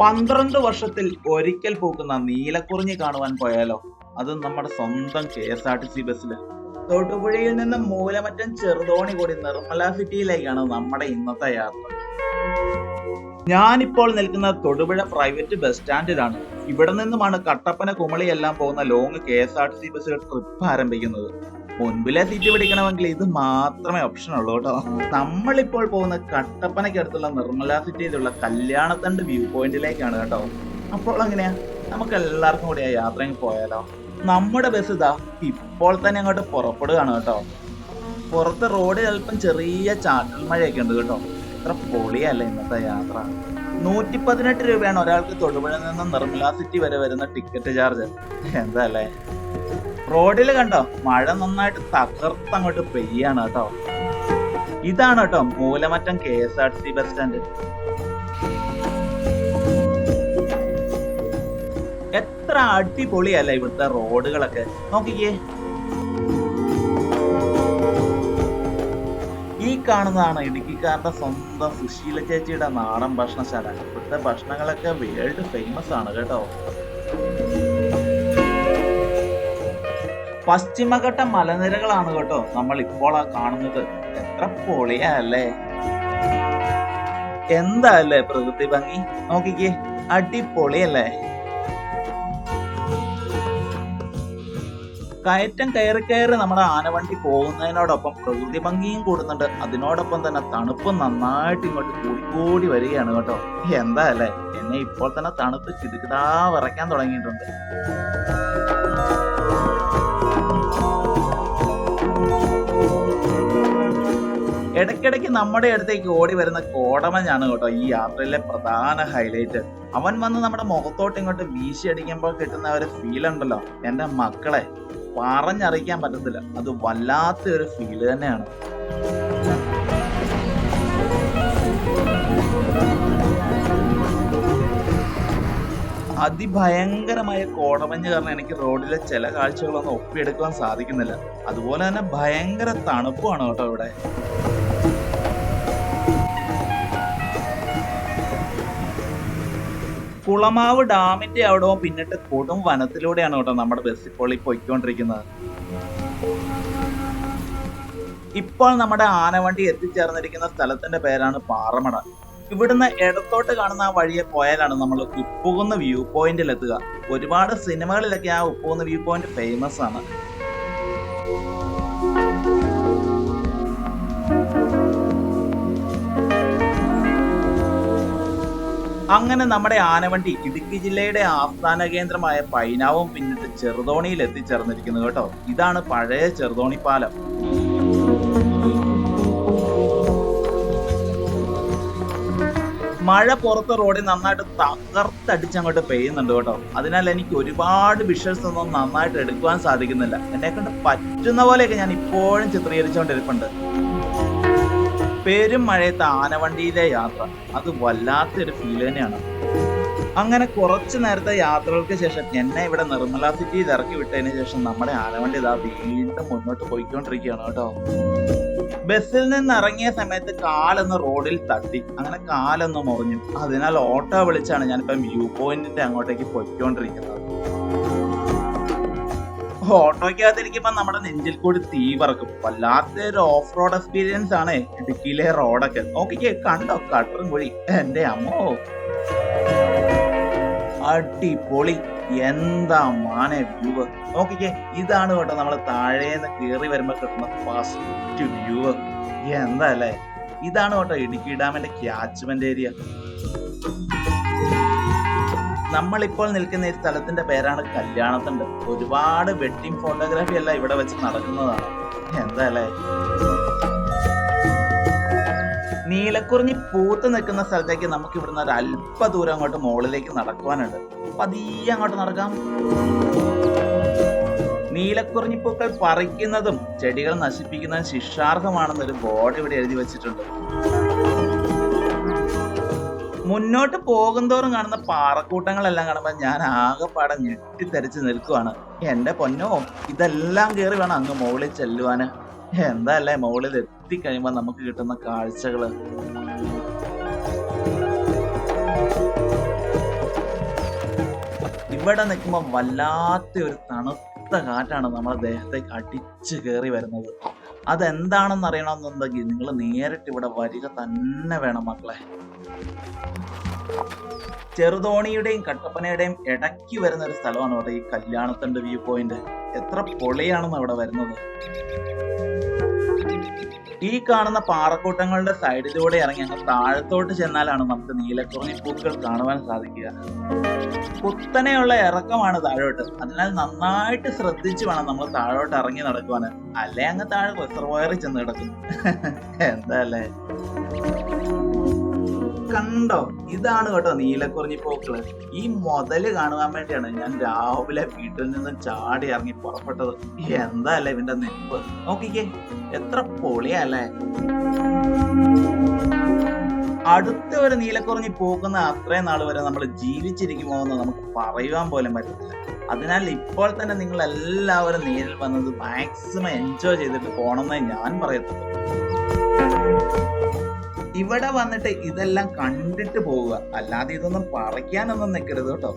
പന്ത്രണ്ട് വർഷത്തിൽ ഒരിക്കൽ പോകുന്ന നീലക്കുറിഞ്ഞി കാണുവാൻ പോയാലോ? അത് നമ്മുടെ സ്വന്തം K S R T C ബസ്സിൽ തൊടുപുഴയിൽ നിന്ന് മൂലമറ്റം ചെറുതോണി കൂടി നിർമ്മല സിറ്റിയിലേക്കാണ് നമ്മുടെ ഇന്നത്തെ യാത്ര. ഞാനിപ്പോൾ നിൽക്കുന്ന തൊടുപുഴ പ്രൈവറ്റ് ബസ് സ്റ്റാൻഡിലാണ്. ഇവിടെ നിന്നുമാണ് കട്ടപ്പന കുമളിയെല്ലാം പോകുന്ന long K S R T C ബസ്സുകൾ ട്രിപ്പ് ആരംഭിക്കുന്നത്. മുൻപിലെ സീറ്റ് പിടിക്കണമെങ്കിൽ ഇത് മാത്രമേ ഓപ്ഷൻ ഉള്ളൂ കേട്ടോ. നമ്മളിപ്പോൾ പോകുന്ന കട്ടപ്പനയ്ക്കടുത്തുള്ള നിർമ്മല സിറ്റിയിലുള്ള കല്യാണത്തണ്ട് വ്യൂ പോയിന്റിലേക്കാണ് കേട്ടോ. അപ്പോൾ അങ്ങനെയാ നമുക്ക് എല്ലാവർക്കും കൂടി ആ യാത്രയിൽ പോയാലോ? നമ്മുടെ ബസ് ഇതാ ഇപ്പോൾ തന്നെ അങ്ങോട്ട് പുറപ്പെടുകയാണ് കേട്ടോ. പുറത്ത് റോഡിൽ അല്പം ചെറിയ ചാറ്റൽ മഴയൊക്കെ ഉണ്ട് കേട്ടോ. എത്ര പൊളിയല്ല ഇന്നത്തെ യാത്ര. നൂറ്റി പതിനെട്ട് രൂപയാണ് ഒരാൾക്ക് തൊടുപുഴ നിന്ന് നിർമ്മല സിറ്റി വരെ വരുന്ന ടിക്കറ്റ് ചാർജ് എന്താ അല്ലേ? റോഡിൽ കണ്ടോ? മഴ നന്നായിട്ട് തകർത്ത് അങ്ങോട്ട് പെയ്യാണ് കേട്ടോ. ഇതാണ് കേട്ടോ Moolamattom K S R C bus stand എത്ര അടിപൊളിയല്ല ഇവിടുത്തെ റോഡുകളൊക്കെ. നോക്കിക്കേ. ഈ കാണുന്നതാണ് ഇടുക്കിക്കാരുടെ സ്വന്തം സുശീല ചേച്ചിയുടെ നാടൻ ഭക്ഷണശാല. ഇവിടുത്തെ ഭക്ഷണങ്ങളൊക്കെ വേൾഡ് ഫേമസ് ആണ് കേട്ടോ. പശ്ചിമഘട്ട മലനിരകളാണ് കേട്ടോ നമ്മൾ ഇപ്പോൾ ആ കാണുന്നത്. എത്ര പൊളിയല്ലേ എന്താ അല്ലേ പ്രകൃതി ഭംഗി? നോക്കിക്കേ അടിപൊളിയല്ലേ? കയറ്റം കയറി കയറി നമ്മുടെ ആനവണ്ടി പോകുന്നതിനോടൊപ്പം പ്രകൃതി ഭംഗിയും കൂടുന്നുണ്ട്. അതിനോടൊപ്പം തന്നെ തണുപ്പ് നന്നായിട്ട് ഇങ്ങോട്ട് കൂടിക്കൂടി വരികയാണ് കേട്ടോ. എന്താ അല്ലേ? എന്നെ ഇപ്പോൾ തന്നെ തണുപ്പ് ചിതുക്കിതാ വിറയ്ക്കാൻ തുടങ്ങിയിട്ടുണ്ട്. ഇടയ്ക്കിടയ്ക്ക് നമ്മുടെ അടുത്തേക്ക് ഓടി വരുന്ന കോടമഞ്ഞാണ് കേട്ടോ ഈ യാത്രയിലെ പ്രധാന ഹൈലൈറ്റ് അവൻ വന്ന് നമ്മുടെ മുഖത്തോട്ട് ഇങ്ങോട്ട് വീശി അടിക്കുമ്പോൾ കിട്ടുന്ന ഒരു ഫീൽ ഉണ്ടല്ലോ. എന്റെ മക്കളെ പറഞ്ഞറിയിക്കാൻ പറ്റത്തില്ല. അത് വല്ലാത്ത ഒരു ഫീൽ തന്നെയാണ്. അതിഭയങ്കരമായ കോടമഞ്ഞ് കാരണം എനിക്ക് റോഡിലെ ചില കാഴ്ചകളൊന്നും ഒപ്പിയെടുക്കാൻ സാധിക്കുന്നില്ല. അതുപോലെ തന്നെ ഭയങ്കര തണുപ്പാണ് കേട്ടോ ഇവിടെ. കുളമാവ് ഡാമിന്റെ അവിടവും പിന്നിട്ട് കൊടും വനത്തിലൂടെയാണ് കേട്ടോ നമ്മുടെ ബസ് ഇപ്പോൾ ഈ പൊയ്ക്കൊണ്ടിരിക്കുന്നത്. ഇപ്പോൾ നമ്മുടെ ആനവണ്ടി എത്തിച്ചേർന്നിരിക്കുന്ന സ്ഥലത്തിന്റെ പേരാണ് പാറമട. ഇവിടുന്ന് ഇടത്തോട്ട് കാണുന്ന ആ വഴിയെ പോയാലാണ് നമ്മൾ ഉപ്പുകുന്ന് വ്യൂ പോയിന്റിൽ എത്തുക ഒരുപാട് സിനിമകളിലൊക്കെ ആ ഉപ്പുകുന്ന് വ്യൂ പോയിന്റ് ഫേമസ് ആണ്. അങ്ങനെ നമ്മുടെ ആനവണ്ടി ഇടുക്കി ജില്ലയുടെ ആസ്ഥാന കേന്ദ്രമായ പൈനാവും പിന്നിട്ട് ചെറുതോണിയിൽ എത്തിച്ചേർന്നിരിക്കുന്നു കേട്ടോ. ഇതാണ് പഴയ ചെറുതോണി പാലം. മഴ പുറത്ത് റോഡിൽ നന്നായിട്ട് തകർത്തടിച്ച് അങ്ങോട്ട് പെയ്യുന്നുണ്ട് കേട്ടോ. അതിനാൽ എനിക്ക് ഒരുപാട് വിഷ്വൽസ് ഒന്നും നന്നായിട്ട് എടുക്കുവാൻ സാധിക്കുന്നില്ല. എന്നെ കൊണ്ട് പറ്റുന്ന പോലെയൊക്കെ ഞാൻ ഇപ്പോഴും ചിത്രീകരിച്ചുകൊണ്ടിരിപ്പുണ്ട്. പെരും മഴയത്ത് ആനവണ്ടിയിലെ യാത്ര. അത് വല്ലാത്തൊരു ഫീൽ തന്നെയാണ്. അങ്ങനെ കുറച്ച് നേരത്തെ യാത്രകൾക്ക് ശേഷം എന്നെ ഇവിടെ നിർമ്മല സിറ്റിയിൽ ഇറക്കി വിട്ടതിന് ശേഷം നമ്മുടെ ആനവണ്ടി ഇതാ വീണ്ടും മുന്നോട്ട് പോയിക്കൊണ്ടിരിക്കുകയാണ് കേട്ടോ. ബസ്സിൽ നിന്ന് ഇറങ്ങിയ സമയത്ത് കാലൊന്ന് റോഡിൽ തട്ടി. അങ്ങനെ കാലൊന്ന് മുറിഞ്ഞു. അതിനാൽ ഓട്ടോ വിളിച്ചാണ് ഞാനിപ്പം വ്യൂ പോയിന്റിന്റെ അങ്ങോട്ടേക്ക് പോയിക്കൊണ്ടിരിക്കുന്നത്. ഓട്ടോയ്ക്കകത്തിരിക്കുമ്പോ നമ്മുടെ നെഞ്ചിൽ കൂടി തീ പറക്കും. വല്ലാത്ത ഒരു ഓഫ് റോഡ് എക്സ്പീരിയൻസ് ആണ് ഇടുക്കിയിലെ റോഡൊക്കെ നോക്കിക്കേ കണ്ടോ? കട്ടറും കുഴി. എന്റെ അമ്മോ. അടിപൊളി. എന്താ മാനെ വ്യൂവ് നോക്കിക്കേ ഇതാണ് കേട്ടോ നമ്മൾ താഴേന്ന് കയറി വരുമ്പോ കിട്ടുന്ന ഫസ്റ്റ് വ്യൂവ് എന്താ അല്ലേ? ഇതാണ് കേട്ടോ ഇടുക്കി ഡാമിന്റെ ക്യാച്ച്മെന്റ് ഏരിയ നമ്മളിപ്പോൾ നിൽക്കുന്ന ഈ സ്ഥലത്തിന്റെ പേരാണ് കല്യാണത്തണ്ട്. ഒരുപാട് വെഡിങ് ഫോട്ടോഗ്രാഫി അല്ല ഇവിടെ വെച്ച് നടക്കുന്നതാണ്. എന്താ അല്ലേ നീലക്കുറിഞ്ഞി പൂത്ത് നിൽക്കുന്ന സ്ഥലത്തേക്ക് നമുക്ക് ഇവിടുന്ന് ഒരു അല്പ ദൂരം അങ്ങോട്ട് മുകളിലേക്ക് നടക്കുവാനുണ്ട്. പതിയെ അങ്ങോട്ട് നടക്കാം. നീലക്കുറിഞ്ഞിപ്പൂക്കൾ പറിക്കുന്നതും ചെടികൾ നശിപ്പിക്കുന്നതും ശിക്ഷാർഹമാണെന്നൊരു ബോർഡ് ഇവിടെ എഴുതി വെച്ചിട്ടുണ്ട്. മുന്നോട്ട് പോകുന്തോറും കാണുന്ന പാറക്കൂട്ടങ്ങളെല്ലാം കാണുമ്പോൾ ഞാൻ ആകെപ്പാടെ ഞെട്ടിത്തെറിച്ച് നിൽക്കുവാണ്. എന്റെ പൊന്നോ ഇതെല്ലാം കയറി വേണം അങ്ങ് മുകളിൽ ചെല്ലുവാന്. എന്താ അല്ലേ മുകളിൽ എത്തിക്കഴിയുമ്പോൾ നമുക്ക് കിട്ടുന്ന കാഴ്ചകൾ? ഇവിടെ നിൽക്കുമ്പോൾ വല്ലാത്ത ഒരു തണുത്ത കാറ്റാണ് നമ്മുടെ ദേഹത്തേക്ക് അടിച്ചു കയറി വരുന്നത്. അതെന്താണെന്ന് അറിയണമെന്നുണ്ടെങ്കിൽ നിങ്ങൾ നേരിട്ട് ഇവിടെ വരിക തന്നെ വേണം മക്കളെ. ചെറുതോണിയുടെയും കട്ടപ്പനയുടെയും ഇടയ്ക്ക് വരുന്ന ഒരു സ്ഥലമാണ് അവിടെ ഈ കല്യാണത്തിന്റെ വ്യൂ പോയിന്റ് എത്ര പൊളിയാണെന്ന് അവിടെ വരുന്നത്. ഈ കാണുന്ന പാറക്കൂട്ടങ്ങളുടെ സൈഡിലൂടെ ഇറങ്ങി അങ്ങ് താഴത്തോട്ട് ചെന്നാലാണ് നമുക്ക് നീലക്കുറഞ്ഞി പൂക്കൾ കാണുവാൻ സാധിക്കുക. കുത്തനെയുള്ള ഇറക്കമാണ് താഴോട്ട്. അതിനാൽ നന്നായിട്ട് ശ്രദ്ധിച്ചു വേണം നമ്മൾ താഴോട്ട് ഇറങ്ങി നടക്കുവാൻ. അല്ലെ അങ്ങ് താഴെ റിസർവോയറിൽ ചെന്ന് കിടക്കും എന്താ അല്ലേ? കണ്ടോ? ഇതാണ് കേട്ടോ നീലക്കുറിഞ്ഞി പൂക്കൾ. ഈ മുതൽ കാണുവാൻ വേണ്ടിയാണ് ഞാൻ രാവിലെ വീട്ടിൽ നിന്ന് ചാടി ഇറങ്ങി പുറപ്പെട്ടത്. എന്താ അല്ലേ ഇവന്റെ നിൽപ്പ് നോക്കിക്കേ എത്ര പൊളിയല്ലേ? അടുത്ത ഒരു നീലക്കുറഞ്ഞി പോകുന്ന അത്രയും നാൾ വരെ നമ്മൾ ജീവിച്ചിരിക്കുമോ എന്ന് നമുക്ക് പറയുവാൻ പോലും പറ്റത്തില്ല. അതിനാൽ ഇപ്പോൾ തന്നെ നിങ്ങൾ എല്ലാവരും നേരിൽ വന്നത് മാക്സിമം എൻജോയ് ചെയ്തിട്ട് പോകണമെന്നേ ഞാൻ പറയത്തുള്ളൂ. ഇവിടെ വന്നിട്ട് ഇതെല്ലാം കണ്ടിട്ട് പോവുക. അല്ലാതെ ഇതൊന്നും പറിക്കാനൊന്നും നിൽക്കരുത് കേട്ടോ.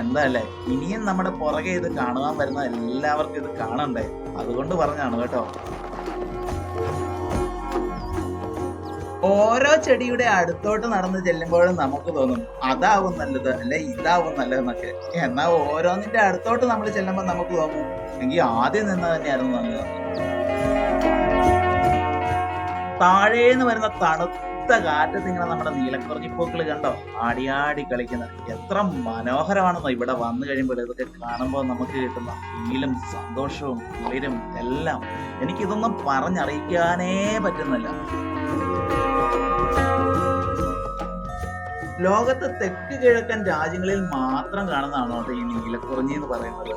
എന്താ അല്ലേ ഇനിയും നമ്മുടെ പുറകെ ഇത് കാണുവാൻ വരുന്ന എല്ലാവർക്കും ഇത് കാണണ്ടേ? അതുകൊണ്ട് പറഞ്ഞാണ് കേട്ടോ. ഓരോ ചെടിയുടെ അടുത്തോട്ട് നടന്ന് ചെല്ലുമ്പോഴും നമുക്ക് തോന്നും അതാവും നല്ലത് അല്ലെ ഇതാവും നല്ലതെന്നൊക്കെ. എന്നാൽ ഓരോന്നിന്റെ അടുത്തോട്ട് നമ്മൾ ചെല്ലുമ്പോൾ നമുക്ക് തോന്നും എങ്കിൽ ആദ്യം നിന്ന് തന്നെയായിരുന്നു നല്ലത് താഴേന്ന് വരുന്ന തണുത്ത കാറ്റത്ത് ഇങ്ങനെ നമ്മുടെ നീലക്കുറഞ്ഞിപ്പൂക്കൾ കണ്ടോ? ആടിയാടി കളിക്കുന്നത് എത്ര മനോഹരമാണെന്നോ ഇവിടെ വന്നു കഴിയുമ്പോൾ ഇതൊക്കെ കാണുമ്പോൾ നമുക്ക് കിട്ടുന്ന ഫീലും സന്തോഷവും കുളിരും എല്ലാം. എനിക്കിതൊന്നും പറഞ്ഞറിയിക്കാനേ പറ്റുന്നില്ല. ലോകത്തെ തെക്ക് കിഴക്കൻ രാജ്യങ്ങളിൽ മാത്രം കാണുന്നതാണോ ഈ നീലക്കുറിഞ്ഞി എന്ന് പറയുന്നത്?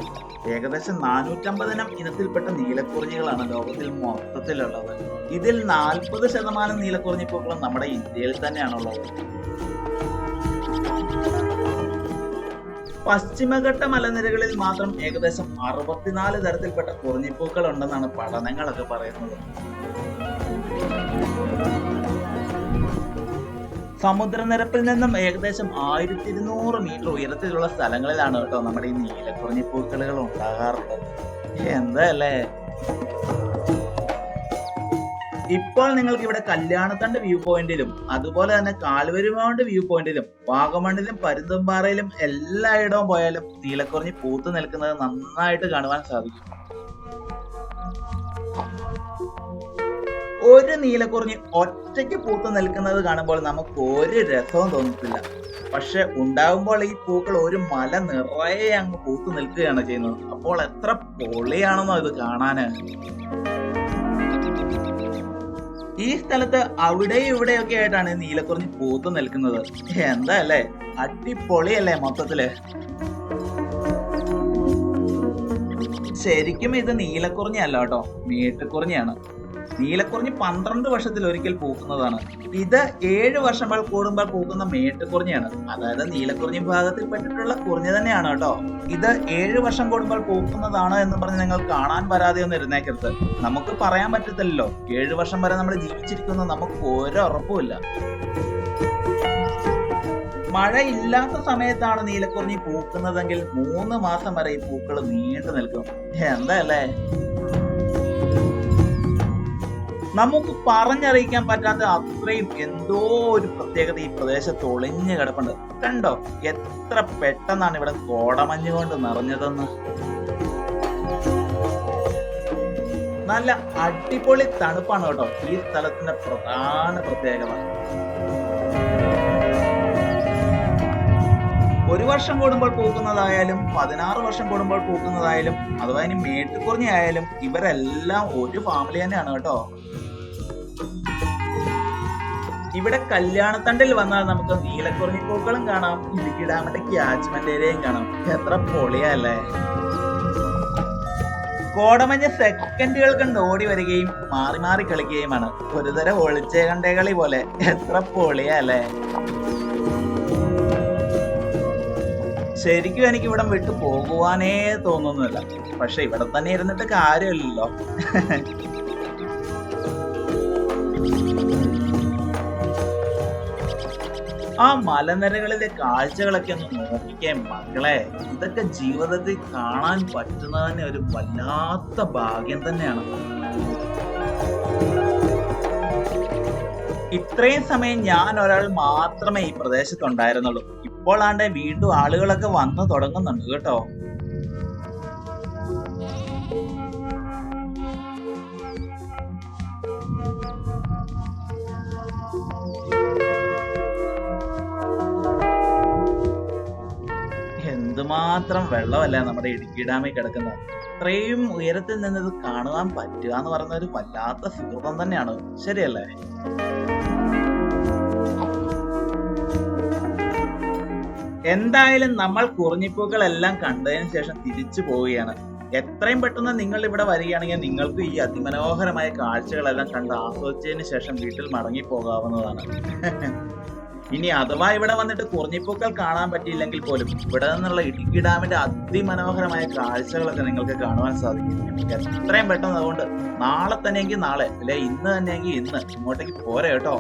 ഏകദേശം നാനൂറ്റമ്പതിനം ഇനത്തിൽപ്പെട്ട നീലക്കുറിഞ്ഞികളാണ് ലോകത്തിൽ മൊത്തത്തിലുള്ളത്. ഇതിൽ നാൽപ്പത് ശതമാനം നീലക്കുറിഞ്ഞിപ്പൂക്കളും നമ്മുടെ ഇന്ത്യയിൽ തന്നെയാണുള്ളത്. പശ്ചിമഘട്ട മലനിരകളിൽ മാത്രം ഏകദേശം അറുപത്തിനാല് തരത്തിൽപ്പെട്ട കുറിഞ്ഞിപ്പൂക്കൾ ഉണ്ടെന്നാണ് പഠനങ്ങളൊക്കെ പറയുന്നത്. സമുദ്രനിരപ്പിൽ നിന്നും ഏകദേശം ആയിരത്തി ഇരുന്നൂറ് മീറ്റർ ഉയരത്തിലുള്ള സ്ഥലങ്ങളിലാണ് കേട്ടോ നമ്മുടെ ഈ നീലക്കുറിഞ്ഞിപ്പൂക്കളുകൾ ഉണ്ടാകാറുള്ളത്. എന്താ അല്ലേ? ഇപ്പോൾ നിങ്ങൾക്ക് ഇവിടെ കല്യാണത്തണ്ട് വ്യൂ പോയിന്റിലും അതുപോലെ തന്നെ കാൽവരുമൗണ്ട് വ്യൂ പോയിന്റിലും വാഗമണ്ണിലും പരുന്തുംപാറയിലും എല്ലായിടവും പോയാലും നീലക്കുറിഞ്ഞി പൂത്തു നിൽക്കുന്നത് നന്നായിട്ട് കാണുവാൻ സാധിക്കും. ഒരു നീലക്കുറിഞ്ഞി ഒറ്റയ്ക്ക് പൂത്തു നിൽക്കുന്നത് കാണുമ്പോൾ നമുക്ക് ഒരു രസവും തോന്നത്തില്ല പക്ഷെ ഉണ്ടാകുമ്പോൾ ഈ പൂക്കൾ ഒരു മല നിറയെ അങ്ങ് പൂത്തു നിൽക്കുകയാണ് ചെയ്യുന്നത്. അപ്പോൾ എത്ര പൊളിയാണെന്നോ ഇത് കാണാന്. ഈ സ്ഥലത്ത് അവിടെയും ഇവിടെയൊക്കെ ആയിട്ടാണ് നീലക്കുറിഞ്ഞി പൂത്തു നിൽക്കുന്നത്. എന്താ അല്ലേ? അടിപൊളിയല്ലേ മൊത്തത്തിൽ. ശരിക്കും ഇത് നീലക്കുറിഞ്ഞല്ല കേട്ടോ. മീട്ടുകുറിഞ്ഞാണ് നീലക്കുറിഞ്ഞി പന്ത്രണ്ട് വർഷത്തിൽ ഒരിക്കൽ പൂക്കുന്നതാണ്. ഇത് ഏഴ് വർഷങ്ങൾ കൂടുമ്പോൾ പൂക്കുന്ന മേട്ടുകുറിഞ്ഞാണ് അതായത് നീലക്കുറിഞ്ഞി വിഭാഗത്തിൽ പെട്ടിട്ടുള്ള കുറിഞ്ഞി തന്നെയാണ് കേട്ടോ. ഇത് ഏഴ് വർഷം കൂടുമ്പോൾ പൂക്കുന്നതാണ് എന്ന് പറഞ്ഞ് നിങ്ങൾ കാണാൻ വരാതെ ഒന്നും ഇരുന്നേക്കരുത് നമുക്ക് പറയാൻ പറ്റത്തില്ലല്ലോ. ഏഴ് വർഷം വരെ നമ്മൾ ജീവിച്ചിരിക്കുന്ന. നമുക്ക് ഒരു ഉറപ്പുമില്ല മഴ ഇല്ലാത്ത സമയത്താണ് നീലക്കുറിഞ്ഞി പൂക്കുന്നതെങ്കിൽ മൂന്ന് മാസം വരെ ഈ പൂക്കൾ നീണ്ടു നിൽക്കും. എന്താ അല്ലേ? നമുക്ക് പറഞ്ഞറിയിക്കാൻ പറ്റാത്ത അത്രയും എന്തോ ഒരു പ്രത്യേകത ഈ പ്രദേശത്ത് ഒളിഞ്ഞു കിടപ്പുണ്ട്. കണ്ടോ? എത്ര പെട്ടെന്നാണ് ഇവിടെ കോടമഞ്ഞ് കൊണ്ട് നിറഞ്ഞതെന്ന്. നല്ല അടിപൊളി തണുപ്പാണ് കേട്ടോ. ഈ സ്ഥലത്തിന്റെ പ്രധാന പ്രത്യേകത. ഒരു വർഷം കൂടുമ്പോൾ പൂക്കുന്നതായാലും പതിനാറ് വർഷം കൂടുമ്പോൾ പൂക്കുന്നതായാലും അഥവാ ഇനി മേട്ടുകുറിഞ്ഞായാലും ഇവരെല്ലാം ഒരു ഫാമിലി തന്നെയാണ് കേട്ടോ. ഇവിടെ കല്യാണത്തണ്ടിൽ വന്നാൽ നമുക്ക് നീലക്കുറങ്ങി പൂക്കളും കാണാം. ഇടുക്കി ഡാമിന്റെ ക്യാച്ച്മെന്റ് ഏരിയയും കാണാം. എത്ര പൊളിയല്ലേ? കോടമഞ്ഞ സെക്കൻഡുകൾ കണ്ട് ഓടി വരികയും മാറി മാറി കളിക്കുകയുമാണ്. ഒരുതരം ഒളിച്ചേ കണ്ടേ കളി പോലെ. എത്ര പൊളിയല്ലേ? ശരിക്കും എനിക്ക് ഇവിടം വിട്ടു പോകുവാനേ തോന്നുന്നില്ല. പക്ഷെ ഇവിടെ തന്നെ ഇരുന്നിട്ട് കാര്യമില്ലല്ലോ. ആ മലനിരകളിലെ കാഴ്ചകളൊക്കെ ഒന്ന് നോക്കിക്കേ മക്കളെ. ഇതൊക്കെ ജീവിതത്തിൽ കാണാൻ പറ്റുന്നതന്നെ ഒരു വല്ലാത്ത ഭാഗ്യം തന്നെയാണ്. ഇത്രയും സമയം ഞാൻ ഒരാൾ മാത്രമേ ഈ പ്രദേശത്തുണ്ടായിരുന്നുള്ളൂ. ഇപ്പോഴാണ്ട് വീണ്ടും ആളുകളൊക്കെ വന്നു തുടങ്ങുന്നുണ്ട് കേട്ടോ. എന്തുമാത്രം വെള്ളമല്ല നമ്മുടെ ഇടുക്കി ഡാമിൽ കിടക്കുന്നത്. ഇത്രയും ഉയരത്തിൽ നിന്ന് ഇത് കാണുവാൻ പറ്റുക എന്ന് പറയുന്ന ഒരു വല്ലാത്ത സുഹൃതം തന്നെയാണ്. ശരിയല്ലേ? എന്തായാലും നമ്മൾ കുറിഞ്ഞിപ്പൂക്കളെല്ലാം കണ്ടതിന് ശേഷം തിരിച്ചു പോവുകയാണ്. എത്രയും പെട്ടെന്ന് നിങ്ങൾ ഇവിടെ വരികയാണെങ്കിൽ നിങ്ങൾക്ക് ഈ അതിമനോഹരമായ കാഴ്ചകളെല്ലാം കണ്ട് ആസ്വദിച്ചതിന് ശേഷം വീട്ടിൽ മടങ്ങി പോകാവുന്നതാണ് ഇനി അഥവാ ഇവിടെ വന്നിട്ട് കുറഞ്ഞിപ്പൂക്കൾ കാണാൻ പറ്റിയില്ലെങ്കിൽ പോലും ഇവിടെ നിന്നുള്ള ഇടുക്കി ഡാമിന്റെ അതിമനോഹരമായ കാഴ്ചകളൊക്കെ നിങ്ങൾക്ക് കാണുവാൻ സാധിക്കും. എത്രയും പെട്ടെന്ന് അതുകൊണ്ട് നാളെ തന്നെയെങ്കിൽ നാളെ അല്ലെ ഇന്ന് തന്നെയെങ്കിൽ ഇന്ന് ഇങ്ങോട്ടേക്ക് പോരെ കേട്ടോ.